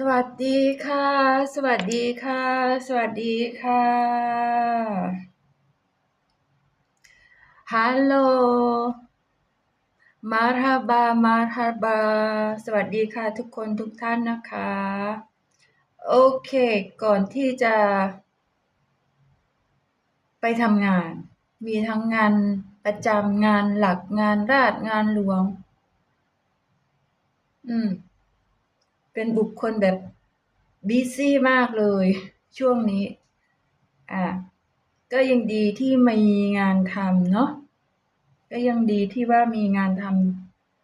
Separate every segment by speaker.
Speaker 1: สวัสดีค่ะ สวัสดีค่ะ สวัสดีค่ะ ฮัลโหล มาร์ฮาบา มาร์ฮาบา สวัสดีค่ะทุกคนทุกท่านนะคะ โอเค ก่อนที่จะ ไปทำงาน มีทั้งงานประจำงานหลักงานราชงานหลวง อืม เป็นบุคคลแบบบีซี่มากเลยช่วงนี้ อะก็ยังดีที่มีงานทำเนาะก็ยังดีที่ว่ามีงานท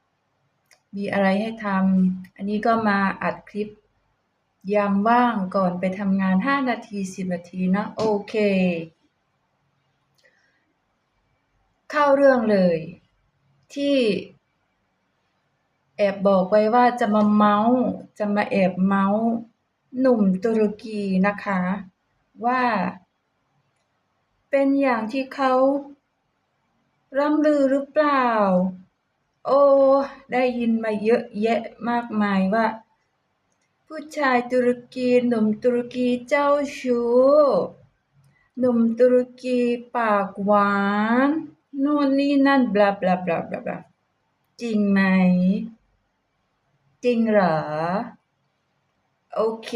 Speaker 1: ำมีอะไรให้ทำอันนี้ก็มาอัดคลิป ยามว่างก่อนไปทำงาน 5 นาที 10 นาทีนะโอเค เข้าเรื่องเลยที่ แอบบอกไว้ว่าจะมาเมาส์จะมาแอบเมาส์หนุ่มตุรกีนะคะว่า เป็นอย่างที่เขาร่ำลือหรือเปล่า โอ้ ได้ยินมาเยอะแยะมากมายว่า ผู้ชายตุรกีหนุ่มตุรกีเจ้าชู้ หนุ่มตุรกีปากหวาน โน่นนี่นั่นบลาบลาบลาบลาบลาจริงไหม จริงเหรอ โอเค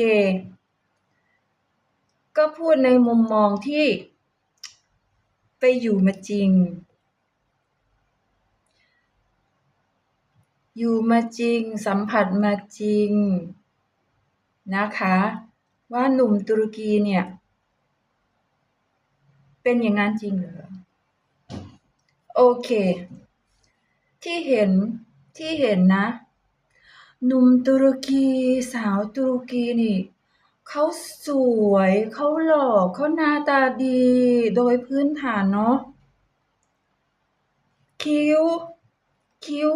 Speaker 1: ก็พูดในมุมมองที่ไปอยู่มาจริง อยู่มาจริง สัมผัสมาจริง นะคะ ว่าหนุ่มตุรกีเนี่ย เป็นอย่างนั้นจริงเหรอ โอเค ที่เห็นที่เห็นนะ หนุ่มตุรกี สาวตุรกีนี่ เขาสวย เขาหล่อเขาหน้าตาดี โดยพื้นฐานเนาะคิ้ว คิ้ว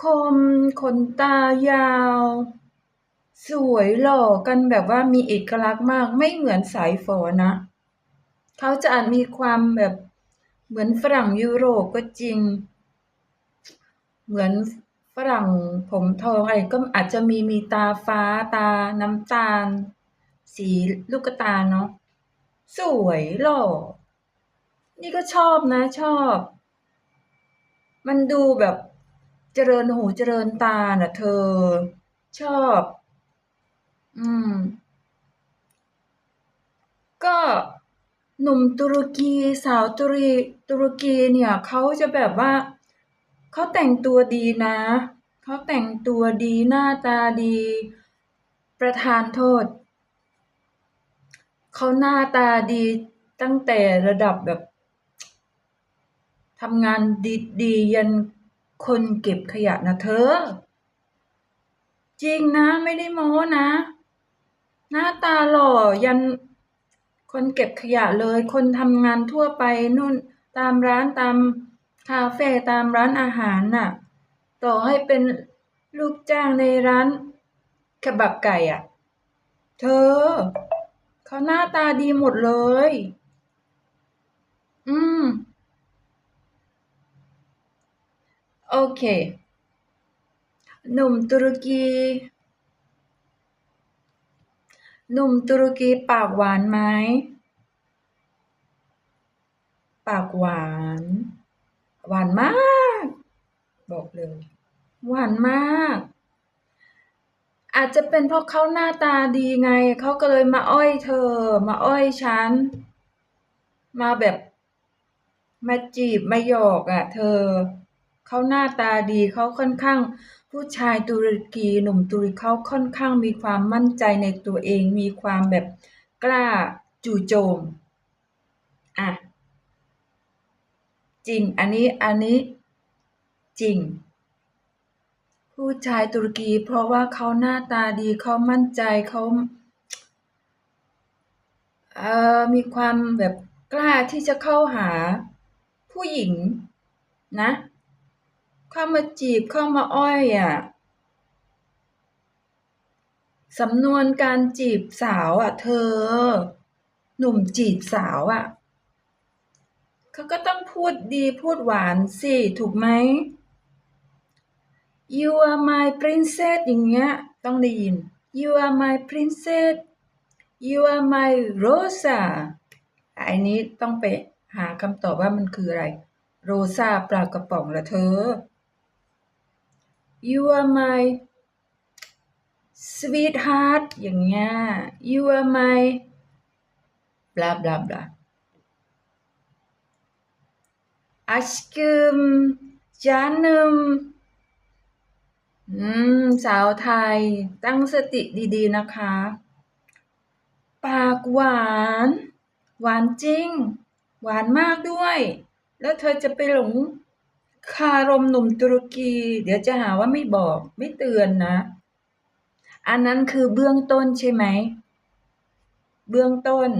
Speaker 1: คมขนตายาว สวยหล่อกันแบบว่ามีเอกลักษณ์มากไม่เหมือนสายฝอนะ เขาจะอาจมีความแบบเหมือนฝรั่งยุโรปก็จริง เหมือน ฝรั่งผมทองอะไรก็อาจจะมีมีตาฟ้าตาน้ำตาล สีลูกตาเนาะสวยหล่อ นี่ก็ชอบนะชอบ มันดูแบบเจริญหูเจริญตาน่ะ เธอ ชอบ อืม ก็หนุ่มตุรกีสาวตุรีตุรกีเนี่ยเขาจะแบบว่า เขาแต่งตัวดีนะ เขาแต่งตัวดีหน้าตาดี ประทานโทษ เขาหน้าตาดีตั้งแต่ระดับแบบทำงานดีดียันคนเก็บขยะนะเธอ จริงนะไม่ได้โม้นะ หน้าตาหล่อยันคนเก็บขยะเลย คนทำงานทั่วไปนู่นตามร้านตาม คาเฟ่ตามร้านอาหารน่ะ ต่อให้เป็นลูกจ้างในร้านขบับไก่อะ เธอ เขาหน้าตาดีหมดเลย อืม โอเค หนุ่มตุรกี หนุ่มตุรกีปากหวานไหม ปากหวาน หวานมาก บอกเลย หวานมาก อาจจะเป็นเพราะเขาหน้าตาดีไง เขาก็เลยมาอ้อยเธอ มาอ้อยฉัน มาแบบ มาจีบมาหยอกอะ เธอ เขาหน้าตาดีเขาค่อนข้าง ผู้ชายตุรกีหนุ่มตุรกีเขาค่อนข้างมีความมั่นใจในตัวเอง มีความแบบกล้าจู่โจม อะ จริง อันนี้ อันนี้ จริง ผู้ชายตุรกี เพราะว่าเขาหน้าตาดี เขามั่นใจ เขาเอ่อมีความแบบกล้าที่จะเข้าหาผู้หญิงนะ เข้ามาจีบ เข้ามาอ้อยอะสำนวนการจีบสาวอะเธอ หนุ่มจีบสาวอะ เขาก็ต้องพูดดีพูดหวานสิ ถูกไหม You are my princess อย่างเงี้ย ต้องได้ยิน you are my princess you are my Rosa อันนี้ต้องไปหาคำตอบว่ามันคืออะไร โรซาปลากระป๋องละเธอ you are my sweetheart อย่างเงี้ย you are my บลาบลาบลา aşkım canım อืม สาวไทย ตั้งสติดีๆนะคะ ปากหวาน หวานจริง หวานมากด้วย แล้วเธอจะไปหลงคารมหนุ่มตุรกี เดี๋ยวจะหาว่าไม่บอกไม่เตือนนะ อันนั้นคือเบื้องต้นใช่ไหม เบื้องต้น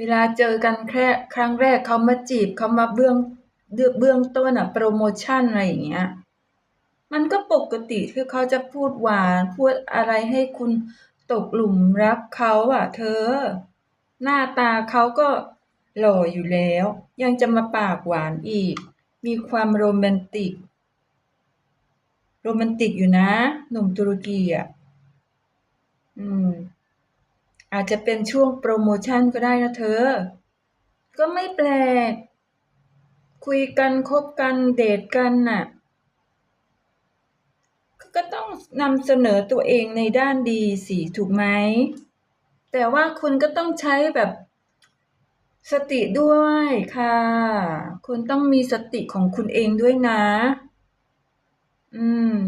Speaker 1: เวลาเจอกันแค่ครั้งแรกเขามาจีบเขามาเบื้องเบื้องต้นอะโปรโมชั่นอะไรอย่างเงี้ย มันก็ปกติที่เขาจะพูดหวานพูดอะไรให้คุณตกหลุมรักเขาอะเธอ หน้าตาเขาก็หล่ออยู่แล้ว ยังจะมาปากหวานอีก มีความโรแมนติก โรแมนติกอยู่นะ หนุ่มตุรกีอะอืม อาจจะเป็นช่วงโปรโมชั่นก็ได้นะเธอ ก็ไม่แปลก คุยกันคบกันเดทกันน่ะ ก็ต้องนำเสนอตัวเองในด้านดีสิถูกไหม แต่ว่าคุณก็ต้องใช้แบบสติด้วยค่ะ คุณต้องมีสติของคุณเองด้วยนะ อืม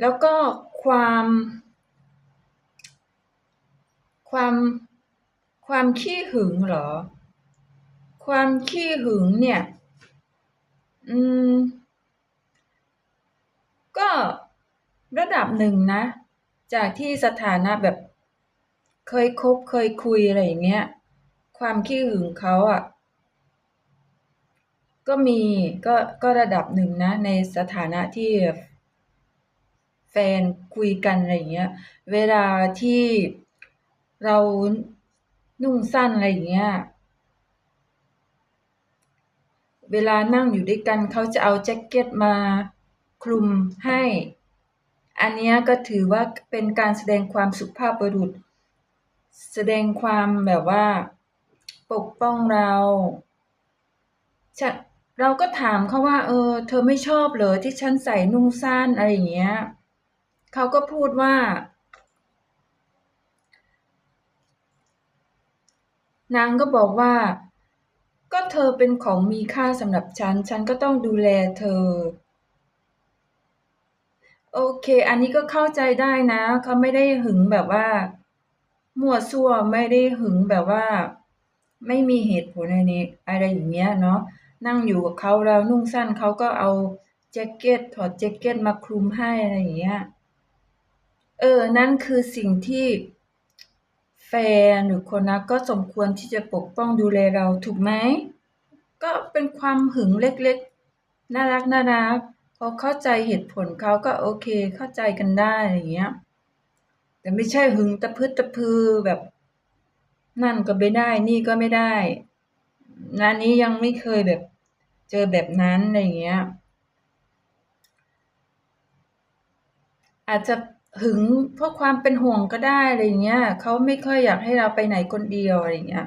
Speaker 1: แล้วก็ ความ ความความขี้หึงเหรอ ความขี้หึงเนี่ย อืม ก็ระดับหนึ่งนะ จากที่สถานะแบบเคยคบเคยคุยอะไรอย่างเงี้ย ความขี้หึงเขาอะ ก็มีก็ก็ระดับหนึ่งนะ ในสถานะที่ แฟนคุยกันอะไรอย่างเงี้ย เวลาที่เรานุ่งสั้นอะไรอย่างเงี้ย เวลานั่งอยู่ด้วยกันเขาจะเอาแจ็คเก็ตมาคลุมให้ อันนี้ก็ถือว่าเป็นการแสดงความสุภาพบุรุษ แสดงความแบบว่า ปกป้องเราเราก็ถามเขาว่า เออ เธอไม่ชอบเหรอที่ฉันใส่นุ่งสั้นอะไรอย่างเงี้ย เขาก็พูดว่า นางก็บอกว่า ก็เธอเป็นของมีค่าสำหรับฉัน ฉันก็ต้องดูแลเธอ โอเค อันนี้ก็เข้าใจได้นะ เขาไม่ได้หึงแบบว่า มั่วซั่วไม่ได้หึงแบบว่า ไม่มีเหตุผลอะไรนี้อะไรอย่างเงี้ยเนาะนั่งอยู่กับเขาแล้วนุ่งสั้นเขาก็เอาแจ็คเก็ตถอดแจ็คเก็ตมาคลุมให้อะไรอย่างเงี้ย เออ นั่นคือสิ่งที่แฟนหรือคนนักก็สมควรที่จะปกป้องดูแลเราถูกไหม ก็เป็นความหึงเล็กๆ น่ารักน่ารักพอเข้าใจเหตุผลเขาก็โอเคเข้าใจกันได้อย่างเงี้ย แต่ไม่ใช่หึงตะพืดตะพือแบบ นั่นก็ไม่ได้ นี่ก็ไม่ได้งานนี้ยังไม่เคยแบบเจอแบบนั้นอะไรเงี้ย อาจจะ หึงเพราะความเป็นห่วงก็ได้ อะไรเงี้ย เขาไม่ค่อยอยากให้เราไปไหนคนเดียว อะไรเงี้ย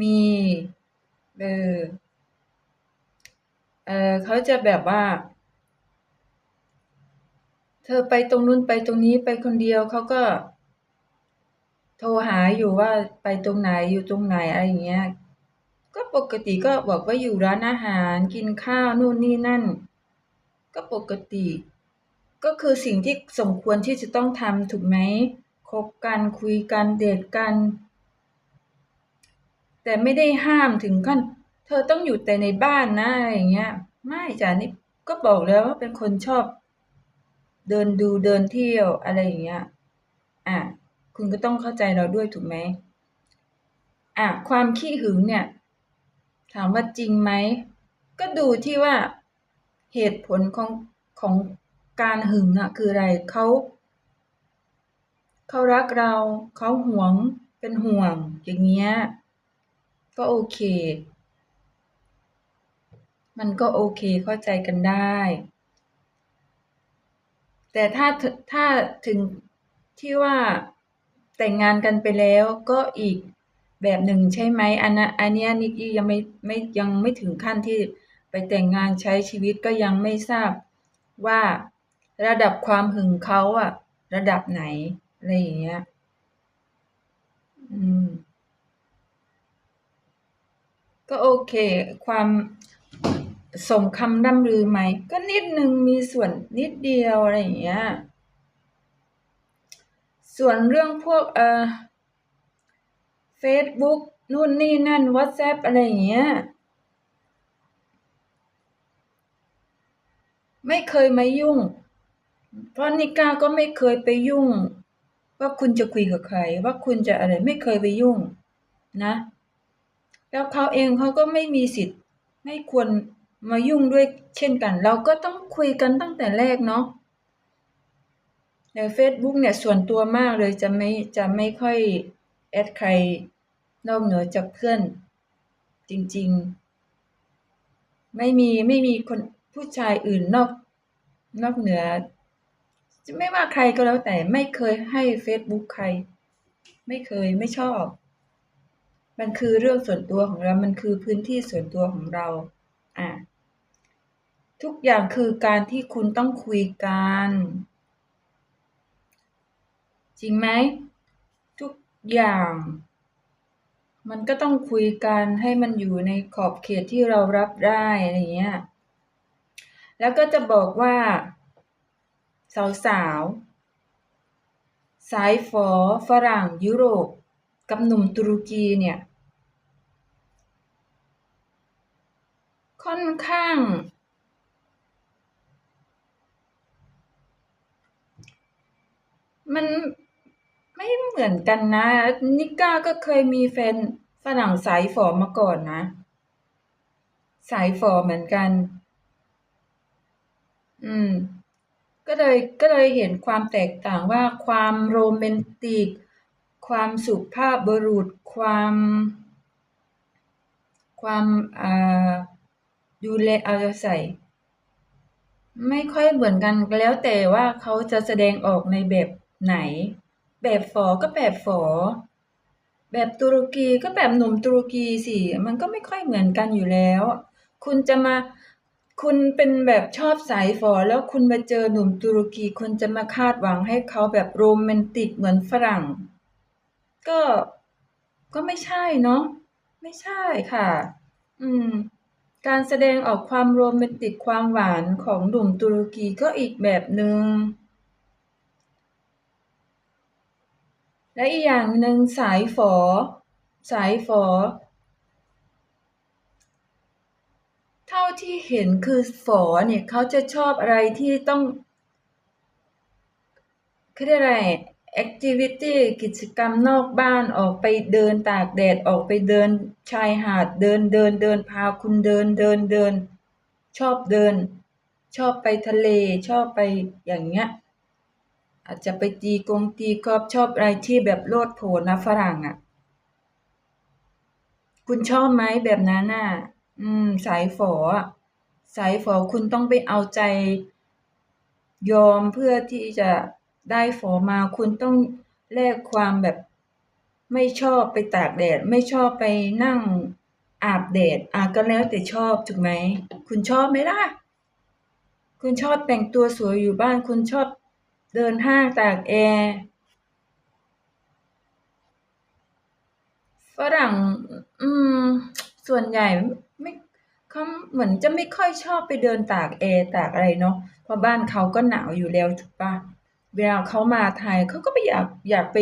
Speaker 1: มี เออ เออ เขาจะแบบว่า เธอไปตรงนู้น ไปตรงนี้ ไปคนเดียว เขาก็ โทรหาอยู่ว่าไปตรงไหน อยู่ตรงไหน อะไรเงี้ย ก็ปกติก็บอกว่าอยู่ร้านอาหาร กินข้าว นู่นนี่นั่น ก็ปกติ ก็คือสิ่งที่สมควรที่จะต้องทำถูกไหมคบกันคุยกันเดทกัน แต่ไม่ได้ห้ามถึงขั้น เธอต้องอยู่แต่ในบ้านนะอะไรอย่างเงี้ย ไม่จ้ะนี่ก็บอกแล้วว่าเป็นคนชอบ เดินดูเดินเที่ยวอะไรอย่างเงี้ยอะคุณก็ต้องเข้าใจเราด้วยถูกไหมอะความขี้หึงเนี่ย ถามว่าจริงไหมก็ดูที่ว่าเหตุผลของของ การหึงอะคืออะไรเขาเขารักเรา เขาหวงเป็นห่วง อย่างเงี้ย ก็โอเค มันก็โอเคเข้าใจกันได้ แต่ถ้าถ้าถึงที่ว่าแต่งงานกันไปแล้วก็อีกแบบหนึ่งใช่ไหมอันนั้นอันนี้นิกกี้ยังไม่ไม่ยังไม่ถึงขั้นที่ไปแต่งงานใช้ชีวิตก็ยังไม่ทราบว่า ระดับความหึงเขาอะระดับไหน อะไรอย่างเงี้ย อืม ก็โอเค ความสมคำร่ำลือไหม ก็นิดนึงมีส่วนนิดเดียวอะไรอย่างเงี้ย ส่วนเรื่องพวกเอ่อ Facebook นู่นนี่นั่น WhatsApp อะไรอย่างเงี้ย ไม่เคยมายุ่ง เพราะนิก้าก็ไม่เคยไปยุ่ง ว่าคุณจะคุยกับใคร ว่าคุณจะอะไรไม่เคยไปยุ่งนะ แล้วเขาเองเขาก็ไม่มีสิทธิ์ ไม่ควรมายุ่งด้วยเช่นกัน เราก็ต้องคุยกันตั้งแต่แรกเนาะใน Facebook เนี่ยส่วนตัวมากเลยจะไม่จะไม่ค่อยแอดใครนอกเหนือจากเพื่อน จริง ๆ ไม่มีไม่มีคนผู้ชายอื่นนอกนอกเหนือ จะไม่ว่าใครก็แล้วแต่ไม่เคยให้ Facebook ใคร ไม่เคยไม่ชอบ มันคือเรื่องส่วนตัวของเรา มันคือพื้นที่ส่วนตัวของเราอะทุกอย่างคือการที่คุณต้องคุยกัน จริงไหม ทุกอย่าง มันก็ต้องคุยกันให้มันอยู่ในขอบเขตที่เรารับได้อะไรเงี้ยแล้วก็จะบอกว่า สาวสาวสายฝอฝรั่งยุโรป กับหนุ่มตุรกีเนี่ย ค่อนข้าง มันไม่เหมือนกันนะ นิก้าก็เคยมีแฟนฝรั่งสายฝอมาก่อนนะ สายฝอเหมือนกัน อืม ก็เลยก็เลยเห็นความแตกต่างว่าความโรแมนติก ความสุภาพบุรุษ ความ ความอ่าดูแลเอาใจใส่ ไม่ค่อยเหมือนกันแล้วแต่ว่าเขาจะแสดงออกในแบบไหน แบบฝอก็แบบฝอ แบบตุรกีก็แบบหนุ่มตุรกีสิ มันก็ไม่ค่อยเหมือนกันอยู่แล้ว คุณจะมา คุณเป็นแบบชอบสายฝอ แล้วคุณมาเจอหนุ่มตุรกีคุณจะมาคาดหวังให้เขาแบบโรแมนติกเหมือนฝรั่ง ก็ก็ไม่ใช่เนาะไม่ใช่ค่ะ อืม การแสดงออกความโรแมนติกความหวานของหนุ่มตุรกีก็อีกแบบหนึง่งและอีกอย่างหนึ่งสายฝอ สายฝอ เท่าที่เห็นคือฝอเนี่ยเขาจะชอบอะไรที่ต้องเขาเรียกอะไร activity กิจกรรมนอกบ้านออกไปเดินตากแดดออกไปเดินชายหาดเดินเดินเดินพาคุณเดินเดินเดิน ชอบเดิน ชอบไปทะเลชอบไปอย่างเงี้ย อาจจะไปตีกงตีกอบชอบอะไรที่แบบโลดโผนนะฝรั่งอะ่ะ คุณชอบไหมแบบนั้นน่ะ อืม สายฝอสายฝอคุณต้องไปเอาใจ ยอมเพื่อที่จะได้ฝอมา คุณต้องแลกความแบบ ไม่ชอบไปตากแดด ไม่ชอบไปนั่งอาบแดด อา ก็แล้วแต่ชอบ ถูกไหม คุณชอบไหมล่ะ คุณชอบแต่งตัวสวยอยู่บ้าน คุณชอบเดินห้างตากแอร์ ฝรั่ง อืม ส่วนใหญ่ เขาเหมือนจะไม่ค่อยชอบไปเดินตากแอร์ตากอะไรเนาะเพราะบ้านเขาก็หนาวอยู่แล้วถูกปะเวลาเขามาไทยเขาก็ไม่อยากอยากไป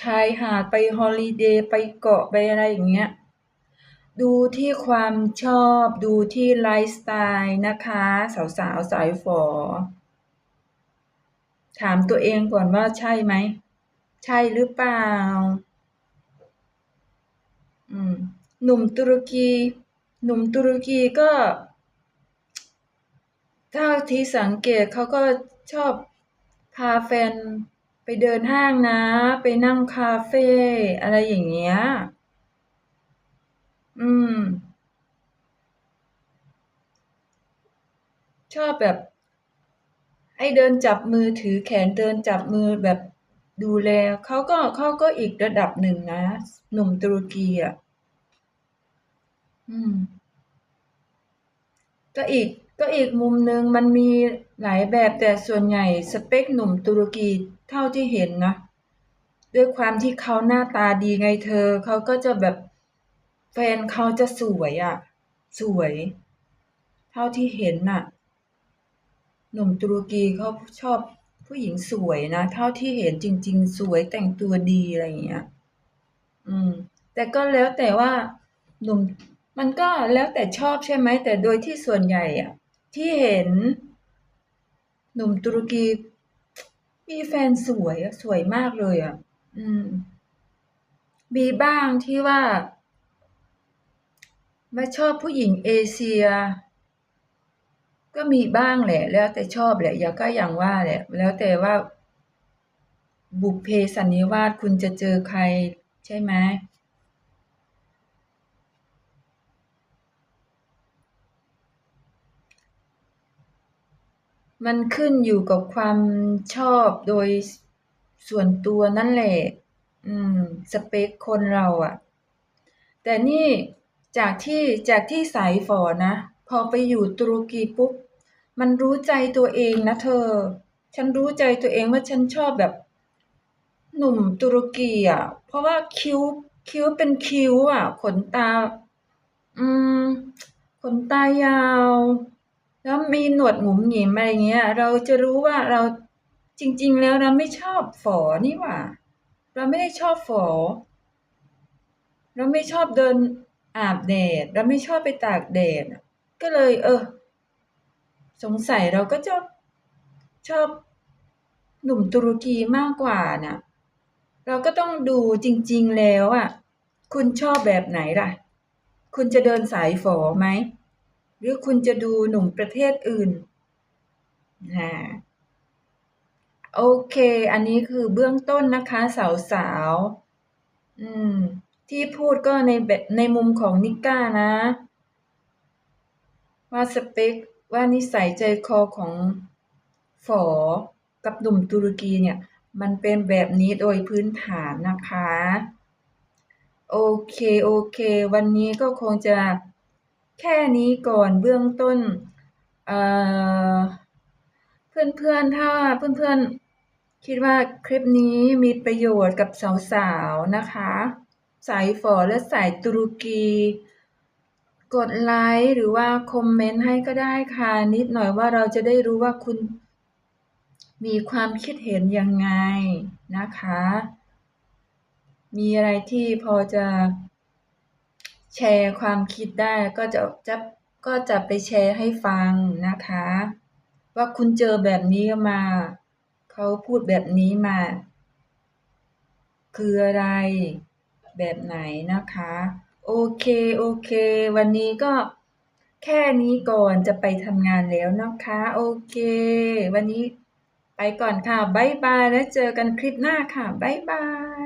Speaker 1: ชายหาดไปฮอลิเดย์ไปเกาะไปอะไรอย่างเงี้ยดูที่ความชอบดูที่ไลฟ์สไตล์นะคะ สาวสาวสายฝอ ถามตัวเองก่อนว่าใช่ไหม ใช่หรือเปล่า อืม หนุ่มตุรกี หนุ่มตุรกีก็ ถ้าที่สังเกตเขาก็ชอบพาแฟนไปเดินห้างนะ ไปนั่งคาเฟ่อะไรอย่างเงี้ย อืม ชอบแบบ ให้เดินจับมือถือแขนเดินจับมือแบบดูแลเขาก็เขาก็อีกระดับหนึ่งนะ หนุ่มตุรกีอะ อืม ก็อีกก็อีกมุมหนึ่งมันมีหลายแบบแต่ส่วนใหญ่สเปคหนุ่มตุรกีเท่าที่เห็นนะ ด้วยความที่เขาหน้าตาดีไงเธอ เขาก็จะแบบแฟนเขาจะสวยอะ่ะ สวย เท่าที่เห็นน่ะ หนุ่มตุรกีเขาชอบผู้หญิงสวยนะ เท่าที่เห็นจริง ๆ สวยแต่งตัวดีอะไรอย่างเงี้ย อืม แต่ก็แล้วแต่ว่าหนุ่ม มันก็แล้วแต่ชอบใช่ไหม แต่โดยที่ส่วนใหญ่อะที่เห็น หนุ่มตุรกี มีแฟนสวยอะสวยมากเลยอะอืม มีบ้างที่ว่าม่ชอบผู้หญิงเอเชีย ก็มีบ้างแหละ แล้วแต่ชอบแหละอย่างก็อย่างว่าแหละ แล้วแต่ว่าบุพเพสันนิวาสคุณจะเจอใครใช่ไหม มันขึ้นอยู่กับความชอบโดยส่วนตัวนั่นแหละ อืม สเปคคนเราอะ แต่นี่จากที่ จากที่สายฝอนะ พอไปอยู่ตุรกีปุ๊บ มันรู้ใจตัวเองนะเธอ ฉันรู้ใจตัวเองว่าฉันชอบแบบ หนุ่มตุรกีอะเพราะว่าคิ้ว คิ้วเป็นคิ้วอะ ขนตา อืม ขนตายาว แล้วมีหนวดหงุมหงิมอะไรเงี้ย เราจะรู้ว่าเราจริง ๆ แล้วเราไม่ชอบฝอนี่หว่า เราไม่ได้ชอบฝอ เราไม่ชอบเดินอาบแดด เราไม่ชอบไปตากแดด ก็เลย เออ สงสัยเราก็จะชอบหนุ่มตุรกีมากกว่าน่ะ เราก็ต้องดูจริง ๆ แล้วอะ คุณชอบแบบไหนล่ะ คุณจะเดินสายฝอไหม หรือคุณจะดูหนุ่มประเทศอื่นนะโอเค อันนี้คือเบื้องต้นนะคะสาวๆอืม ที่พูดก็ในแบบในมุมของนิก้านะ ว่าสเปคว่านิสัยใจคอของฝอกับหนุ่มตุรกีเนี่ย มันเป็นแบบนี้โดยพื้นฐานนะคะ โอเค โอเค วันนี้ก็คงจะ แค่นี้ก่อนเบื้องต้น เอ่อ เพื่อนๆ ถ้าเพื่อนๆ คิดว่าคลิปนี้มีประโยชน์กับสาวๆ นะคะ สายฝอและสายตุรกี กดไลค์หรือว่าคอมเมนต์ให้ก็ได้ค่ะ นิดหน่อยว่าเราจะได้รู้ว่าคุณมีความคิดเห็นยังไงนะคะ มีอะไรที่พอจะ แชร์ความคิดได้ก็จะจะก็จะไปแชร์ให้ฟังนะคะ ว่าคุณเจอแบบนี้มา เขาพูดแบบนี้มา คืออะไร แบบไหนนะคะ โอเค โอเค วันนี้ก็แค่นี้ก่อนจะไปทำงานแล้วนะคะ โอเค วันนี้ไปก่อนค่ะ บ๊ายบาย แล้วเจอกันคลิปหน้าค่ะ บ๊ายบาย